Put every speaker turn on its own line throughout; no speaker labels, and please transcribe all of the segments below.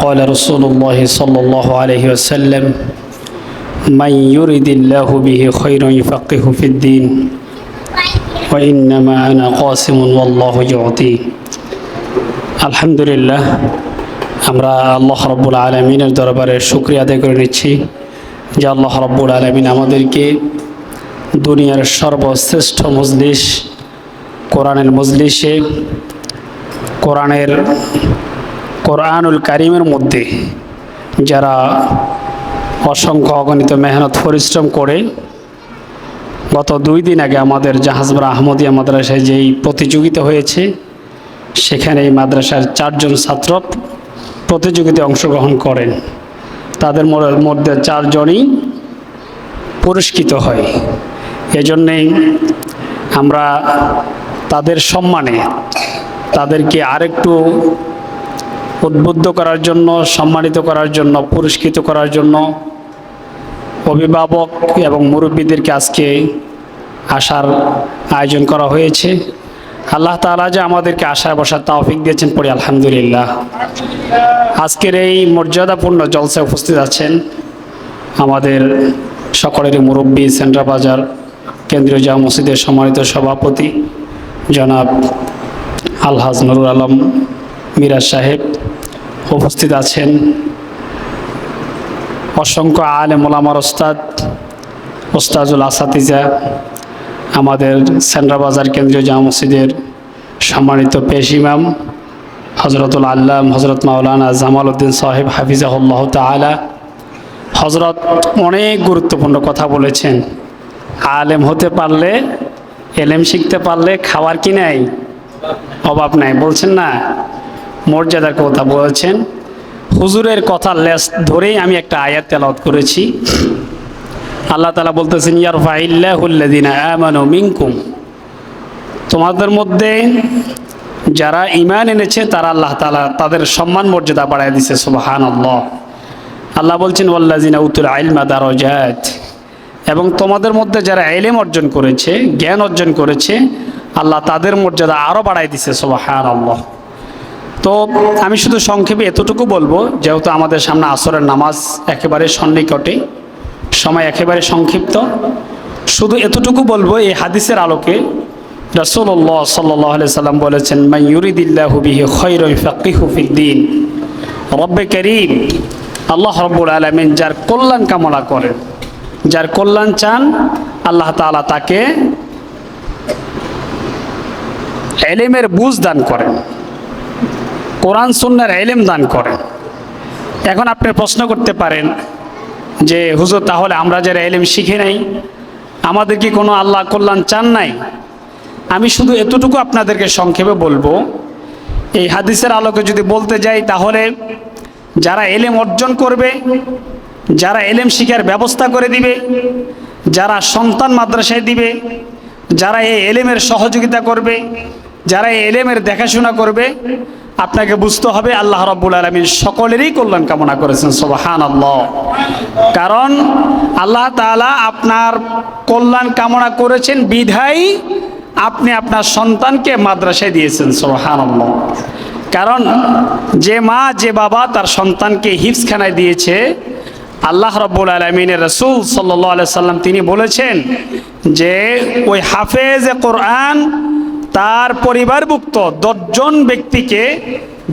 قال رسول الله صلى الله عليه وسلم من يرد الله به خيرا يفقه في الدين وإنما أنا قاسم والله يعطي الحمد لله আমরা আল্লাহ রব্বুল আলমিনের দরবারে শুক্রিয়া আদায় করে নিচ্ছি যে আল্লাহ রব্বুল আলমিন আমাদেরকে দুনিয়ার সর্বশ্রেষ্ঠ মজলিস কোরআনের মজলিসে কোরআনের কোরআনুল কারিমের মধ্যে যারা অসংখ্য অগণিত মেহনত, পরিশ্রম করে গত দুই দিন আগে আমাদের জাহাজবরা আহমদিয়া মাদ্রাসায় যেই প্রতিযোগিতা হয়েছে, সেখানে এই মাদ্রাসার চারজন ছাত্র প্রতিযোগিতায় অংশগ্রহণ করেন। তাদের মধ্যে চারজনই পুরস্কৃত হয়। এজন্যেই আমরা তাদের সম্মানে তাদেরকে আরেকটু উদ্বুদ্ধ করার জন্য, সম্মানিত করার জন্য, পুরস্কৃত করার জন্য অভিভাবক এবং মুরব্বীদেরকে আজকে আসার আয়োজন করা হয়েছে। আল্লাহ তাআলা যে আমাদেরকে আশায় বসার তাওফিক দিয়েছেন পড়ি, আলহামদুলিল্লাহ। আজকের এই মর্যাদাপূর্ণ জলসায় উপস্থিত আছেন আমাদের সকলেরই মুরব্বী সেন্ট্রাল বাজার কেন্দ্রীয় জামা মসজিদের সম্মানিত সভাপতি জনাব আলহাজ নুরুল আলম মিরাজ সাহেব। উপস্থিত আছেন অসংখ্য আলেম ওলামার ওস্তাদ, ওস্তাজুল আসাতিজা, আমাদের সেন্ট্রাল বাজার কেন্দ্রীয় জামা মসজিদের সম্মানিত পেশ ইমাম হজরতুল আল্লাম হজরত মাওলানা জামাল উদ্দিন সাহেব হাফিজাহুল্লাহ তালা হজরত অনেক গুরুত্বপূর্ণ কথা বলেছেন। আলেম হতে পারলে, এলেম শিখতে পারলে খাওয়ার কি নাই? অভাব নাই, বলছেন না। মর্যাদার কথা বলেছেন। হুজুরের কথা লেস ধরেই আমি একটা আয়াত তেলাওয়াত করেছি। আল্লাহ তালা বলতেছেন ইয়ার ফাইল্লাহুল্লাদিনা তোমাদের মধ্যে যারা ইমান এনেছে, তারা আল্লাহ তালা তাদের সম্মান মর্যাদা বাড়ায় দিছে সুবাহান আল্লাহ আল্লাহ বলছেন ওয়াল্লাজিনা উতুল আইলমা দারজাত। এবং তোমাদের মধ্যে যারা এলেম অর্জন করেছে, জ্ঞান অর্জন করেছে, আল্লাহ তাদের মর্যাদা আরও বাড়াই দিছে সুবাহান আল্লাহ তো আমি শুধু সংক্ষেপে এতটুকু বলব, যেহেতু আমাদের সামনে আসরের নামাজ একেবারে সন্নিকটে সময় একেবারে সংক্ষিপ্ত। শুধু এতটুকু বলব, এই হাদিসের আলোকে রসুল্লাহ সাল্লাহ সাল্লাম বলেছেন মাই ইউরিদিল্লাহু বিহি খৈর ফাকিহু ফিদ্দিন রব্বে করিম, আল্লাহ রব্বুল আলমিন যার কল্যাণ কামনা করেন, যার কল্যাণ চান, আল্লাহ তাআলা তাকে এলেমের বুঝ দান করেন। কোরআন সুন্নার এলেম দান করেন। এখন আপনি প্রশ্ন করতে পারেন যে, হুজুর, তাহলে আমরা যারা এলেম শিখে নাই, আমাদের কি কোনো আল্লাহ কল্যাণ চান নাই? আমি শুধু এতটুকু আপনাদেরকে সংক্ষেপে বলব, এই হাদিসের আলোকে যদি বলতে যাই, তাহলে যারা এলেম অর্জন করবে, যারা এলেম শিখার ব্যবস্থা করে দিবে, যারা সন্তান মাদ্রাসায় দিবে, যারা এই এলেমের সহযোগিতা করবে, যারা এই এলেমের দেখাশোনা করবে আপনাকে বুঝতে হবে আল্লাহ রব্বুল আলমীর সকলেরই কল্যাণ কামনা করেছেন সোবাহান আল্লাহ কারণ আল্লাহ তাআলা আপনার কল্যাণ কামনা করেছেন বিধায় আপনি আপনার সন্তানকে মাদ্রাসায় দিয়েছেন সোবাহান আল্লাহ কারণ যে মা, যে বাবা তার সন্তানকে হিফসখানায় দিয়েছে, আল্লাহ রব্বুল আলমিনের রসুল সাল্লাহ সাল্লাম তিনি বলেছেন যে, ওই হাফেজ কোরআন তার পরিবারভুক্ত দশজন ব্যক্তিকে,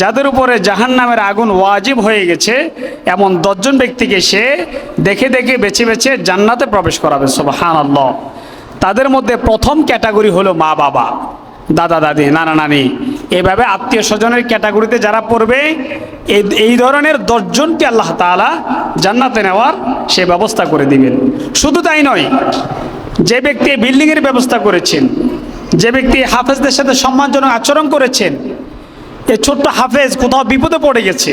যাদের উপরে জাহান নামের আগুন ওয়াজিব হয়ে গেছে, এমন দশজন ব্যক্তিকে সে দেখে দেখে বেছে বেছে জান্নাতে প্রবেশ করাবে সোবাহান তাদের মধ্যে প্রথম ক্যাটাগরি হলো মা বাবা, দাদা দাদি, নানা নানি। এভাবে আত্মীয় স্বজনের ক্যাটাগরিতে যারা পড়বে এই ধরনের দশজনকে আল্লাহ তাআলা জান্নাতে নেওয়ার সে ব্যবস্থা করে দিবেন। শুধু তাই নয়, যে ব্যক্তি বিল্ডিংয়ের ব্যবস্থা করেছেন যে ব্যক্তি হাফেজদের সাথে সম্মানজনক আচরণ করেছেন এই ছোট্ট হাফেজ কোথাও বিপদে পড়ে গেছে,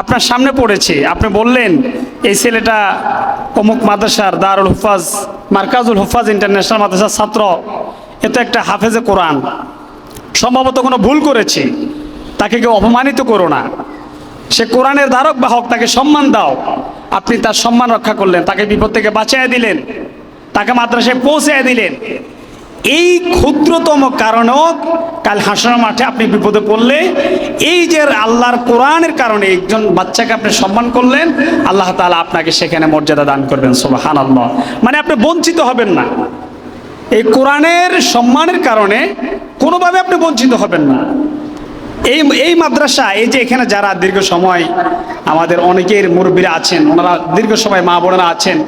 আপনার সামনে পড়েছে, আপনি বললেন, এই ছেলেটা অমুক মাদ্রাসার দারুল হুফাজ, মার্কাজুল হুফাজ ইন্টারন্যাশনাল মাদ্রাসার ছাত্র, এ তো একটা হাফেজে কোরআন, সম্ভবত কোনো ভুল করেছে, তাকে কেউ অপমানিত করো না, সে কোরআনের ধারক বাহক তাকে সম্মান দাও, আপনি তার সম্মান রক্ষা করলেন, তাকে বিপদ থেকে বাঁচিয়ে দিলেন, তাকে মাদ্রাসায় পৌঁছে দিলেন। এই ক্ষুদ্রতম কারণেও কাল হাসর মাঠে আপনি বিপদে পড়লে, এই যে আল্লাহর কোরআনের কারণে একজন বাচ্চাকে আপনি সম্মান করলেন, আল্লাহ তাআলা আপনাকে সেখানে মর্যাদা দান করবেন সুবহান আল্লাহ মানে আপনি বঞ্চিত হবেন না। এই কোরআনের সম্মানের কারণে কোনোভাবে আপনি বঞ্চিত হবেন না। এই এই মাদ্রাসা, এই যে এখানে যারা দীর্ঘ সময় আমাদের অনেকের মুরব্বীরা আছেন, ওনারা দীর্ঘ সময় মা বোনেরা আছেন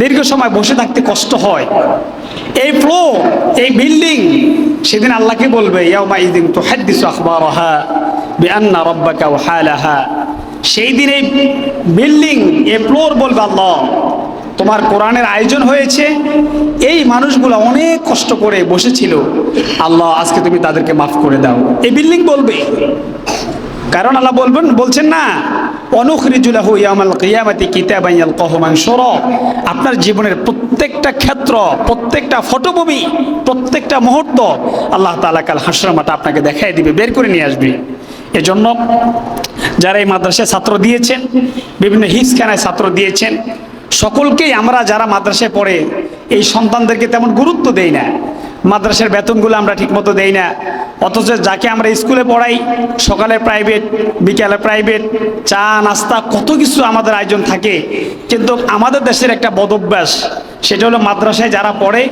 দীর্ঘ সময় বসে থাকতে কষ্ট হয়। এই ফ্লো এই বিল্ডিং সেদিন আল্লাহকে বলবে সেই দিন এই বিল্ডিং এ ফ্লোর বলবে আল্লাহ, তোমার কোরআনের আয়োজন হয়েছে। এই মানুষগুলো অনেক কষ্ট করে বসেছিল। আল্লাহ, আজকে তুমি তাদেরকে মাফ করে দাও। এই বিল্ডিং বলবে। কারণ আল্লাহ বলবেন, বলছেন না আপনার জীবনের প্রত্যেকটা ক্ষেত্র, প্রত্যেকটা ফটোকপি প্রত্যেকটা মুহূর্ত আল্লাহ তাআলা কাল হাসর আপনাকে দেখাই দিবে, বের করে নিয়ে আসবে। এজন্য যারা এই মাদ্রাসায় ছাত্র দিয়েছেন, বিভিন্ন হিসখানায় ছাত্র দিয়েছেন, সকলকেই আমরা যারা মাদ্রাসায় পড়ে, এই সন্তানদেরকে তেমন গুরুত্ব দেই না। মাদ্রাসার বেতনগুলো আমরা ঠিকমতো দেই না। অথচ যাকে আমরা স্কুলে পড়াই, সকালে প্রাইভেট বিকালে প্রাইভেট চা, নাস্তা, কত কিছু আমাদের আয়োজন থাকে। কিন্তু আমাদের দেশের একটা বদভ্যাস সেটা হলো মাদ্রাসায় যারা পড়ে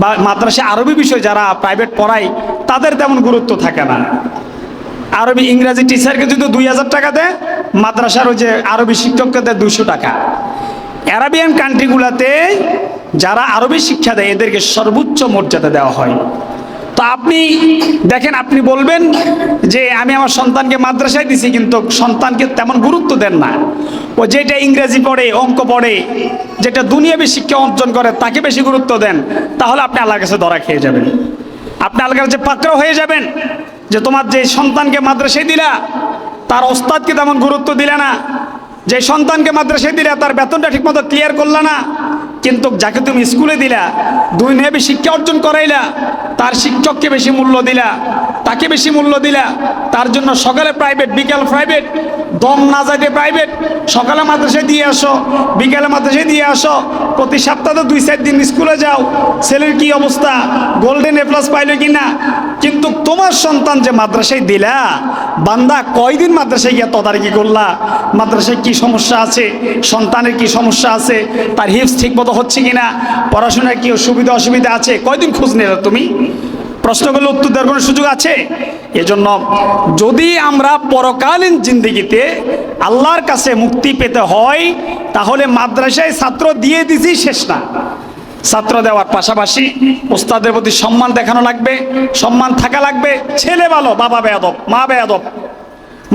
বা মাদ্রাসায় আরবি বিষয় যারা প্রাইভেট পড়ায়, তাদের তেমন গুরুত্ব থাকে না। আরবি, ইংরাজি টিচারকে যদি দুই হাজার টাকা দেয়, মাদ্রাসার ওই যে আরবি শিক্ষককে দেয় দুশো টাকা। অ্যারাবিয়ান কান্ট্রিগুলোতে যারা আরবি শিক্ষা দেয়, এদেরকে সর্বোচ্চ মর্যাদা দেওয়া হয়। তো আপনি দেখেন, আপনি বলবেন যে আমি আমার সন্তানকে মাদ্রাসায় দিছি, কিন্তু সন্তানকে তেমন গুরুত্ব দেন না। ও যেটা ইংরেজি পড়ে, অঙ্ক পড়ে, যেটা দুনিয়াবী শিক্ষা অর্জন করে, তাকে বেশি গুরুত্ব দেন, তাহলে আপনি আল্লাহর কাছে ধরা খেয়ে যাবেন। আপনি আল্লাহর কাছে পাকড়াও হয়ে যাবেন যে তোমার যে সন্তানকে মাদ্রাসায় দিলা, তার ওস্তাদকে তেমন গুরুত্ব দিলে না, যে সন্তানকে মাদ্রাসায় দিলা, তার বেতনটা ঠিকমতো ক্লিয়ার করলা না কিন্তু যাকে তুমি স্কুলে দিলা, দুই নেবে শিক্ষা অর্জন করাইলা, তার শিক্ষককে বেশি মূল্য দিলা, তাকে বেশি মূল্য দিলা, তার জন্য সকালে প্রাইভেট বিকাল প্রাইভেট দম না যাইতে প্রাইভেট সকালে মাদ্রাসায় দিয়ে আসো, বিকালে মাদ্রাসায় দিয়ে আসো, প্রতি সপ্তাহে দুই, চার দিন স্কুলে যাও, ছেলের কি অবস্থা গোল্ডেন এ প্লাস পাইলো কি না কিন্তু তোমার সন্তান যে মাদ্রাসায় দিলা বান্দা কয়দিন মাদ্রাসায় গিয়া তদারকি করলা? মাদ্রাসায় কি সমস্যা আছে? সন্তানের কি সমস্যা আছে? তার হিপস ঠিক মতো হচ্ছে কিনা? পড়াশোনার কি সুবিধা অসুবিধা আছে? কয়দিন খোঁজ নিলে তুমি? প্রশ্নগুলো উত্তর দেওয়ার কোনো সুযোগ আছে? এজন্য যদি আমরা পরকালীন জিন্দিগিতে আল্লাহর কাছে মুক্তি পেতে হয়, তাহলে মাদ্রাসায় ছাত্র দিয়ে দিছি শেষ না। ছাত্র দেওয়ার পাশাপাশি ওস্তাদের প্রতি সম্মান দেখানো লাগবে, সম্মান থাকা লাগবে। ছেলে ভালো, বাবা বেয়াদব, মা বেয়াদব।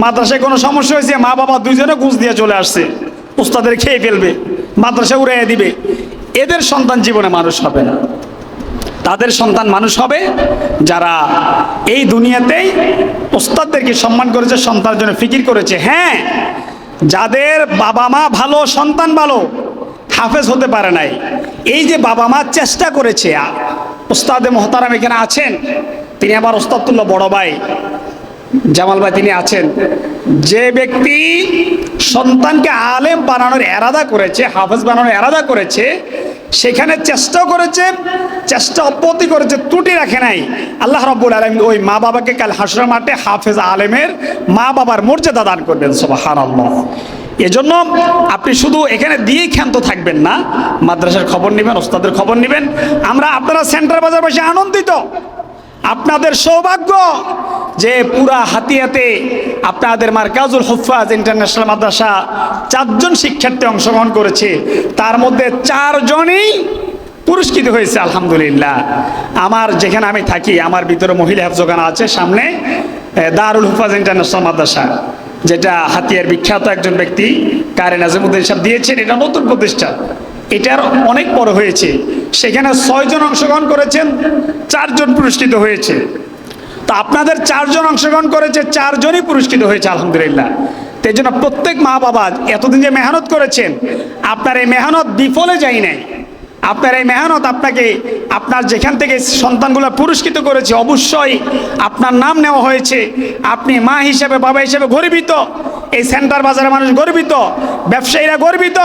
মাদ্রাসায় কোনো সমস্যা হয়েছে, মা বাবা দুইজনে ঘুষ দিয়ে চলে আসছে। ওস্তাদের খেয়ে ফেলবে, মাদ্রাসা উড়াইয়া দিবে। এদের সন্তান জীবনে মানুষ হবে না। তাদের সন্তান মানুষ হবে যারা এই দুনিয়াতেই ওস্তাদদেরকে সম্মান করেছে, সন্তানের জন্য ফিকির করেছে। হ্যাঁ যাদের বাবা মা ভালো, সন্তান ভালো হাফেজ হতে পারে নাই। এই যে বাবা মা চেষ্টা করেছে ওস্তাদে মহতারাম এখানে আছেন, তিনি আমার ওস্তাদতুল্লাহ বড় ভাই, জামাল ভাই তিনি আছেন। যে ব্যক্তি সন্তানকে আলেম বানানোর এরাদা করেছে, হাফেজ বানানোর এরাদা করেছে, সেখানে চেষ্টাও করেছে, চেষ্টা অব্যাহতি করেছে, ত্রুটি রাখে নাই। আল্লাহ রব্বুল আলম ওই মা বাবাকে কাল হাসরা মাঠে হাফেজ আলেমের মা বাবার মর্যাদা দান করবেন আল্লাহ এজন্য আপনি শুধু এখানে দিয়েই ক্ষান্ত থাকবেন না, মাদ্রাসার খবর নেবেন, ওস্তাদের খবর নেবেন। আমরা আপনারা সেন্টার বাজার বসে আনন্দিত। আপনাদের সৌভাগ্য যে পুরা হাতিয়াতে আপনাদের মার্কাজুল হুফাজ ইন্টারন্যাশনাল মাদ্রাসা চারজন শিক্ষার্থী অংশগ্রহণ করেছে। তার মধ্যে চারজনই পুরস্কৃত হয়েছে, আলহামদুলিল্লাহ। আমার যেখানে আমি থাকি, আমার ভিতরে মহিলা হেফজোখানা আছে, সামনে দারুল হুফাজ ইন্টারন্যাশনাল মাদ্রাসা। যেটা হাতিয়ার বিখ্যাত একজন ব্যক্তি কারে নাজিমুদ্দিন সাহেব দিয়েছেন, এটা নতুন প্রতিষ্ঠান। এটার অনেক বড় হয়েছে। সেখানে ছয়জন অংশগ্রহণ করেছেন চারজন পুরস্কৃত হয়েছে। তো আপনাদের চারজন অংশগ্রহণ করেছে চারজনই পুরস্কৃত হয়েছে, আলহামদুলিল্লাহ। তো জন্য প্রত্যেক মা বাবা এতদিন যে মেহনত করেছেন, আপনার এই মেহনত বিফলে যায় নাই। আপনার এই মেহনত আপনাকে আপনার যেখান থেকে সন্তানগুলো পুরস্কৃত করেছে, অবশ্যই আপনার নাম নেওয়া হয়েছে। আপনি মা হিসেবে, বাবা হিসেবে গর্বিত। এই সেন্টার বাজারের মানুষ গর্বিত, ব্যবসায়ীরা গর্বিত।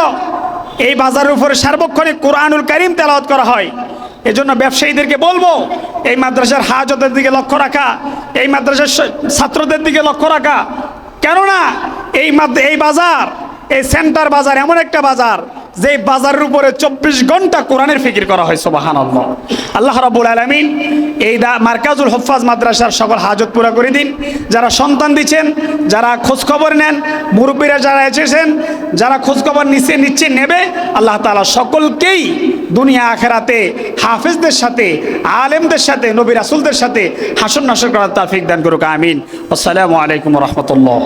এই বাজারের উপরে সার্বক্ষণিক কোরআনুল করিম তেলাওয়াত করা হয়। এজন্য ব্যবসায়ীদেরকে বলব, এই মাদ্রাসার হাজতের দিকে লক্ষ্য রাখা, এই মাদ্রাসার ছাত্রদের দিকে লক্ষ্য রাখা। কেননা, এই এই বাজার, এই সেন্টার বাজার এমন একটা বাজার যে বাজারের উপরে চব্বিশ ঘণ্টা কোরআনের ফিকির করা হয় সোবাহান আল্লাহ রাবুল আলমিন এই দা মার্কাজুল হফাজ মাদ্রাসার সকল হাজত পুরা করে দিন। যারা সন্তান দিচ্ছেন, যারা খোঁজখবর নেন, মুরব্বীরা যারা এসেছেন, যারা খোঁজখবর নিচ্ছে নিচ্ছে নেবে, আল্লাহ তালা সকলকেই দুনিয়া আখেরাতে হাফেজদের সাথে, আলেমদের সাথে, নবী রাসুলদের সাথে হাসন নাসর করার তাফিক দান করুক, আমিন। আসসালামু আলাইকুম রহমতুল্লাহ।